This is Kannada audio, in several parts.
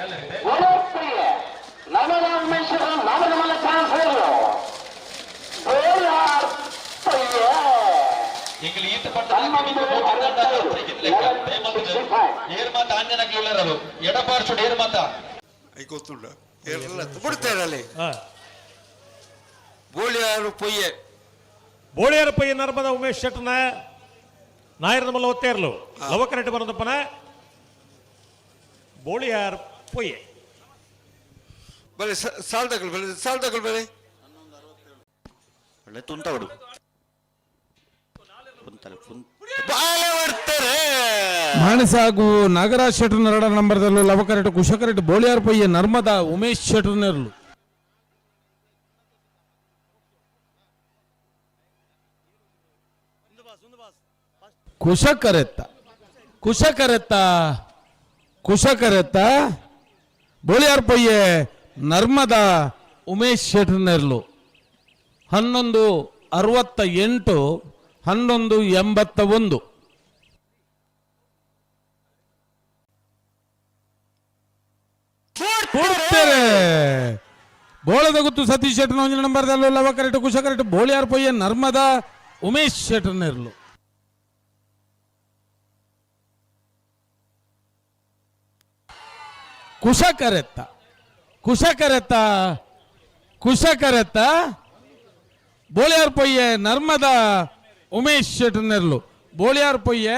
ಜನಪ್ರಿಯ ನಮನ ಮನುಷ್ಯರ ಬೋಳಿಯಾರು ಪೊಯ್ಯೆ. ಬೋಳಿಯಾರ ಪೈಯ ನರ್ಮದ ಉಮೇಶ್ ಶೆಟ್ಟನ ನಾಯರ್ನ ಮಲ್ಲ ಒತ್ತೇರ್ಲು ಲವಕರಟ್ಟಿ ಬರೋದಪ್ಪನ ಬೋಳಿಯಾರ್ ಪೊಯ್ಯೆ. ಬಲೆ ಸಾಲ್ ತಗೊಳ್ ಬಲೆ ಸಾಲ್ ತಗೊಳ್ ಬಲೆ ಒಳ್ಳೆ ಕುಂತಲೆ ಮಾನಸ ಹಾಗೂ ನಾಗರಾಜ್ ಶೆಟ್ಟರ್ ನರಡ ನಂಬರ್ದಲ್ಲೂ ಲವಕರೆಟ್ಟು ಕುಶಕರೆಟ್ಟು ಬೋಳಿಯಾರ್ ಪೊಯ್ಯ ನರ್ಮದಾ ಉಮೇಶ್ ಶೆಟ್ಟರ್ನರ್ಲು ಕುಶಕರೆತ್ತ ಕುಶಕರೆತ್ತ ಕುಶಕರೆತ್ತ ಬೋಳಿಯಾರ್ ಪೊಯ್ಯೆ ನರ್ಮದಾ ಉಮೇಶ್ ಶೆಟ್ಟರ್ನರ್ಲು ಹನ್ನೊಂದು ಅರವತ್ತ ಎಂಟು ಹನ್ನೊಂದು ಎಂಬತ್ತ ಒಂದು ಬೋಳದ ಗುತ್ತು ಸತೀಶ್ ಶೆಟ್ಟರ್ ಒಂಜಿನ ನಂಬರ್ದಲ್ಲೂ ಲವ ಕರೆಕ್ಟ್ ಕುಶ ಕರೆಕ್ಟ್ ಬೋಳಿಯಾರ್ ಪೊಯ್ಯೆ ನರ್ಮದಾ ಉಮೇಶ್ ಶೆಟ್ಟರ್ನರ್ಲು ಕುಶ ಕರೆತ್ತ ಕುಶ ಕರೆತ್ತ ಕುಶ ಕರೆತ್ತ ಬೋಳಿಯಾರ್ ಪೊಯ್ಯೆ ನರ್ಮದ ಉಮೇಶ್ ಶೆಟ್ಟನೆರ್ಲು ಬೋಳಿಯಾರ್ ಪೊಯ್ಯೆ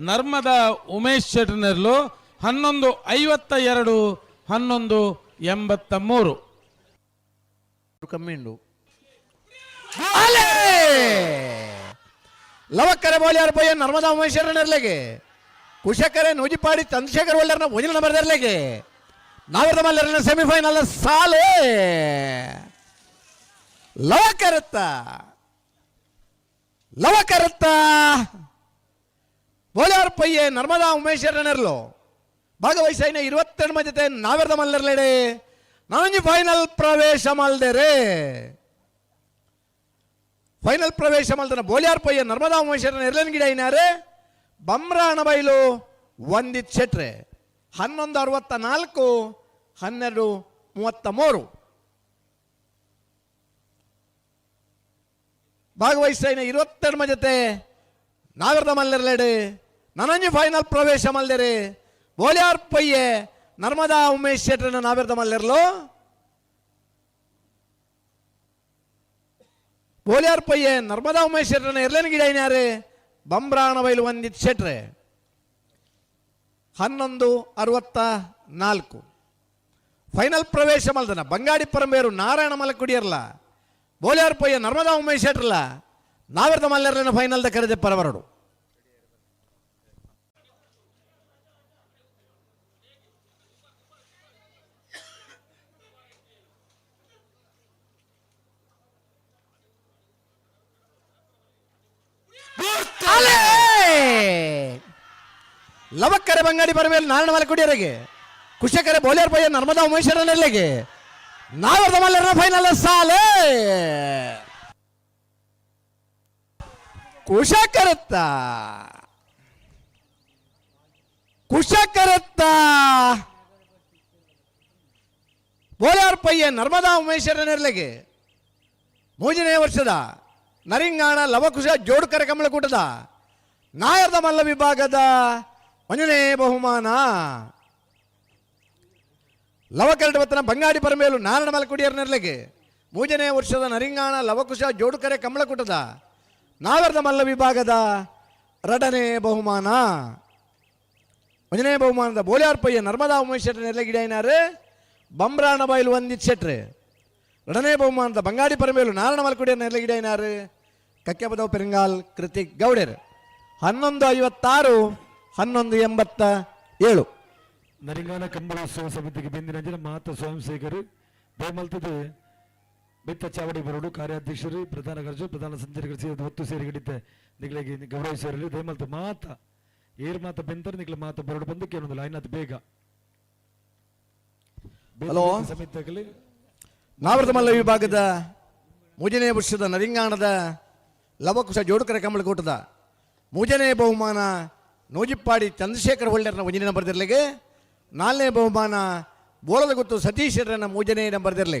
ನರ್ಮದ ಉಮೇಶ್ ಶೆಟ್ಟನೆರ್ಲು ಹನ್ನೊಂದು ಐವತ್ತ ಎರಡು ಹನ್ನೊಂದು ಎಂಬತ್ತ ಮೂರು ಕಮ್ಮಿಂಡು. ಲವಕ್ಕರೆ ಬೋಳಿಯಾರ್ ಪೊಯ್ಯ ನರ್ಮದಾ ಉಮೇಶ್ ಶೆಟ್ಟನೆರ್ಲೆಗೆ ಕುಶಕರೆ ನೂಜಿಪಾಡಿ ಚಂದ್ರಶೇಖರ್ ಒಳ್ಳೆರ್ನ ಭೋಜನ ನಂಬರ್ ನೆರ್ಲೆಗೆ ನಾವಿರದ ಮೇಲೆ ಸೆಮಿಫೈನಲ್ ಸಾಲೆ. ಲವ ಕರುತ್ತ. ಲವ ಕರುತ್ತ. ಬೋಲಾರ್ ಪಯ್ಯೆ ನರ್ಮದಾ ಉಮೇಶ್ ರಣರ್ಲು ಭಾಗವಹಿಸಿನ ಇರುವತ್ತೆರಡು ಜೊತೆ ನಾವಿರದ ಮಲ್ಲರ್ಲೆಡೆ ನಾನೊಂದು ಫೈನಲ್ ಪ್ರವೇಶ ಮಲ್ದೇರೆ ಫೈನಲ್ ಪ್ರವೇಶ ಮಲ್ದನ ಬೋಲಿಯಾರ್ ಪಯ್ಯ ನರ್ಮದಾ ಉಮೇಶ್ ನೆರಳನ್ ಗಿಡ ಐನಾರೆ ಬಮ್ರಾಣ ಬೈಲು ಒಂದಿತ್ ಶೆಟ್ರೆ. ಹನ್ನೊಂದು ಅರವತ್ತ ನಾಲ್ಕು ಹನ್ನೆರಡು ಮೂವತ್ತ ಮೂರು ಭಾಗವಹಿಸಿನ ಇರುವತ್ತೆರಡು ಜೊತೆ ನಾಗರದ ಮಲ್ಲೆರಲೆಡೆ ನನಂಜಿ ಫೈನಲ್ ಪ್ರವೇಶ ಮಲ್ದೆರೆ ಬೋಲಿಯಾರ್ ಪೊಯ್ಯೆ ನರ್ಮದಾ ಉಮೇಶ್ ಶೆಟ್ರನ ನಾಗರದ ಮಲ್ಲೆರಲು. ಬೋಲಿಯಾರ್ ಪೊಯ್ಯೆ ನರ್ಮದಾ ಉಮೇಶ್ ಶೆಟ್ರನ ಎರಲೇನು ಗಿಡ ಬಂಬ್ರಾಣ ಬೈಲು ಒಂದಿತ್ ಶೆಟ್ರೆ ಹನ್ನೊಂದು, ಅರವತ್ತ ನಾಲ್ಕು. ಫೈನಲ್ ಪ್ರವೇಶ ಮಲ್ದನ. ಬಂಗಾಡಿ ಪರಂಬೇರು ನಾರಾಯಣ ಮಲಕುಡಿಯರ್ಲ. ಬೋಲಿಯಾರ್ ಪೊಯ್ಯ ನರ್ಮದಾ ಉಮೇಶ್ ಶೆಟ್ರಲ್ಲ ನಾವಿರ್ದ ಮಲ್ಲೆರ್ಲಿನ ಫೈನಲ್ದ ಕರೆದೆ ಪರವರಡು. ಲವಕ್ಕರೆ ಬಂಗಾಡಿ ಬರಮೇಲೆ ನಾರಾಯಣ ಮಲಕುಡಿಯರಿಗೆ, ಕುಶಕರೆ ಬೋಲಿಯರ್ ಪಯ್ಯ ನರ್ಮದಾ ಉಮೇಶ್ವರನಲ್ಲಿಗೆ ನಾವರ್ದ ಮಲ್ಲರ ಫೈನಲ್ ಸಾಲೆ! ಕುಶಕರತ್ತ! ಕುಶಕರತ್ತ! ಬೋಲಿಯಾರ್ ಪಯ್ಯ ನರ್ಮದಾ ಉಮೇಶ್ವರ ನೆರಳಿಗೆ ಮೂಜನೇ ವರ್ಷದ ನರಿಂಗಾಣ ಲವಕುಶ ಜೋಡುಕರ ಕಮಲಕೂಟದ ನಾಯರ್ದ ಮಲ್ಲ ವಿಭಾಗದ ಒಂದನೇ ಬಹುಮಾನ. ಲವಕರಡವತ್ತನ ಬಂಗಾಡಿ ಪರಮೇಲು ನಾರಾಯಣ ಮಲಕುಡಿಯರ ನೆರಳಿಗೆ. ಮೂಜನೇ ವರ್ಷದ ನರಿಂಗಾಣ ಲವಕುಶ ಜೋಡುಕರೆ ಕಮಲಕುಟದ. ನಾವರ್ದ ಮಲ್ಲ ವಿಭಾಗದ ರಡನೆ ಬಹುಮಾನ. ಒಂದನೇ ಬಹುಮಾನದ ಬೋಲಿಯಾರ್ಪಯ್ಯ ನರ್ಮದಾ ಉಮೇಶ್ವರ ನೆರಲೆಗಿಡಾಯಿನಾರೆ ಬಂಬ್ರಾಣ ಬೈಲು ಒಂದಿತ್ ಶೆಟ್ರೆ. ಎರಡನೇ ಬಹುಮಾನದ ಬಂಗಾಡಿ ಪರಮೇಲು ನಾರಾಯಣ ಮಲ್ಕುಡಿಯ ನೆರಳಿಗಿಡೇನಾರು ಕಕ್ಕೆಬದವ ಪೆರಿಂಗಾಲ್ ಕೃತಿಕ್ ಗೌಡೆರ್. ಹನ್ನೊಂದು ಐವತ್ತಾರು ಹನ್ನೊಂದು ಎಂಬತ್ತ ಏಳು. ನರಿಂಗಾನ ಕಂಬಳೋತ್ಸವ ಸಮಿತಿಗೆ ಬೆಂದಿನ ಮಾತ ಸ್ವಯಂ ಸೇವಕರು ಬೇಮಲ್ತದ ಬಿತ್ತ ಚಾವಡಿ ಬರೋಡು ಕಾರ್ಯಾಧ್ಯಕ್ಷರು ಪ್ರಧಾನ ಖರ್ಚು ಪ್ರಧಾನ ಸಂಚಾರಿ ಸೇರಿದ ಒತ್ತು ಸೇರಿ ಹಿಡಿತೆ ನಿಗಳಿಗೆ ಗೌರವಿಸಿರಲಿ ದೇಮಲ್ತ ಮಾತ ಏರ್ ಮಾತ ಬೆಂತರ ನಿಗಳ ಮಾತ ಬರೋಡು ಬಂದಕ್ಕೆ ಲೈನ್ ಅದು ಬೇಗ. ಹಲೋ. ಸಮಿತಿಯಲ್ಲಿ ನಾವೃತ ಮಲ್ಲ ವಿಭಾಗದ ಮೂಜನೇ ವರ್ಷದ ನರಿಂಗಾಣದ ಲವಕುಶ ಜೋಡುಕರ ಮೂಜನೇ ಬಹುಮಾನ ಬೋಳದ ಗುತ್ತು ಬಹುಮಾನ ಶೆಟ್ಟರನ್ನ ಮೂಜನೇ ನಂಬರ್ ಇರಲಿ